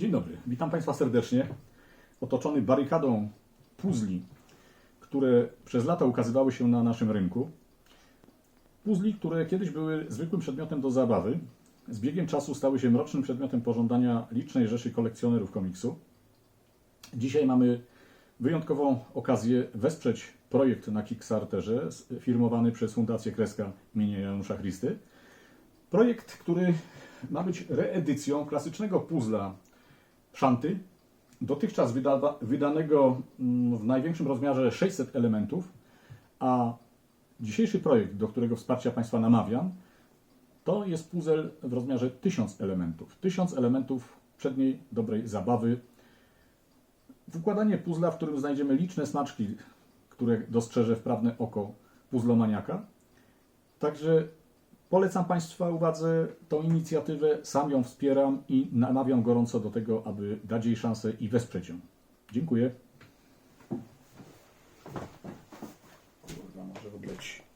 Dzień dobry, witam Państwa serdecznie. Otoczony barykadą puzli, które przez lata ukazywały się na naszym rynku. Puzli, które kiedyś były zwykłym przedmiotem do zabawy, z biegiem czasu stały się mrocznym przedmiotem pożądania licznej rzeszy kolekcjonerów komiksu. Dzisiaj mamy wyjątkową okazję wesprzeć projekt na Kickstarterze firmowany przez Fundację Kreska imienia Janusza Christy. Projekt, który ma być reedycją klasycznego puzla Szanty, dotychczas wyda, wydanego mm, w największym rozmiarze 600 elementów, a dzisiejszy projekt, do którego wsparcia Państwa namawiam, to jest puzzle w rozmiarze 1000 elementów. 1000 elementów przedniej, dobrej zabawy. W układanie puzla, w którym znajdziemy liczne smaczki, które dostrzeże wprawne oko puzzlomaniaka. Także Polecam Państwa uwadze tą inicjatywę, sam ją wspieram i namawiam gorąco do tego, aby dać jej szansę i wesprzeć ją. Dziękuję. Kurwa, może.